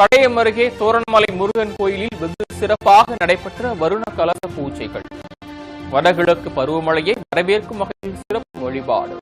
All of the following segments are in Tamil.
கடையம் அருகே தோரணமலை முருகன் கோயிலில் வெகு சிறப்பாக நடைபெற்ற வருண கலச பூஜைகள். வடகிழக்கு பருவமழையை வரவேற்கும் வகையில் சிறப்பு வழிபாடு.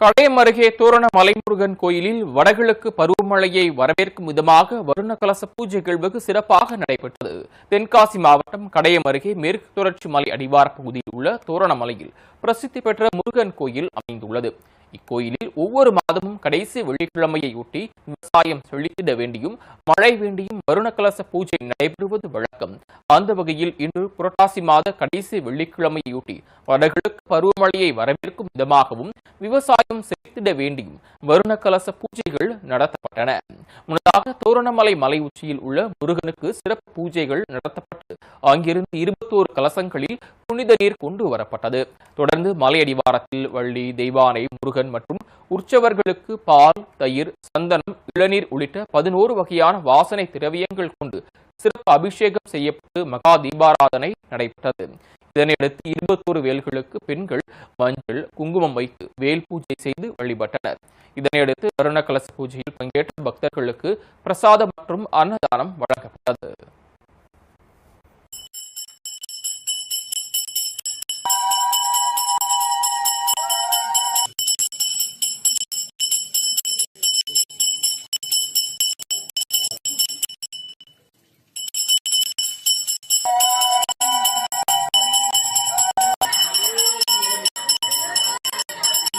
கடையம் அருகே தோரண மலைமுருகன் கோயிலில் வடகிழக்கு பருவமழையை வரவேற்கும் விதமாக வருண கலச பூஜைகள் வெகு சிறப்பாக நடைபெற்றது. தென்காசி மாவட்டம் கடையம் அருகே மேற்கு தொடர்ச்சி மலை அடிவார பகுதியில் உள்ள தோரணமலையில் பிரசித்தி பெற்ற முருகன் கோயில் அமைந்துள்ளது. இக்கோயிலில் ஒவ்வொரு மாதமும் கடைசி வெள்ளிக்கிழமையொட்டி விவசாயம் செழித்திட வேண்டியும் மழை வேண்டியும் வருண பூஜை நடைபெறுவது வழக்கம். அந்த வகையில் இன்று புரட்டாசி மாத கடைசி வெள்ளிக்கிழமையொட்டி வடகிழக்கு பருவமழையை வரவேற்கும் விதமாகவும் விவசாயம் செழித்திட வேண்டியும் வருண பூஜைகள் நடத்தப்பட்டன. முன்னதாக தோரணமலை மலை உச்சியில் உள்ள முருகனுக்கு சிறப்பு பூஜைகள் நடத்தப்பட்டன. அங்கிருந்து இருபத்தோரு கலசங்களில் புனித நீர் கொண்டு வரப்பட்டது. தொடர்ந்து மலையடிவாரத்தில் வள்ளி தெய்வானை முருகன் மற்றும் உற்சவர்களுக்கு பால் தயிர் சந்தனம் இளநீர் உள்ளிட்ட பதினோரு வகையான வாசனை திரவியங்கள் கொண்டு சிறப்பு அபிஷேகம் செய்யப்பட்டு மகா தீபாராதனை நடைபெற்றது. இதனையடுத்து இருபத்தோரு வேல்களுக்கு பெண்கள் மஞ்சள் குங்குமம் வைத்து வேல் பூஜை செய்து வழிபட்டனர். இதனையடுத்து வருண கலச பூஜையில் பங்கேற்ற பக்தர்களுக்கு பிரசாதம் மற்றும் அன்னதானம் வழங்கப்பட்டது.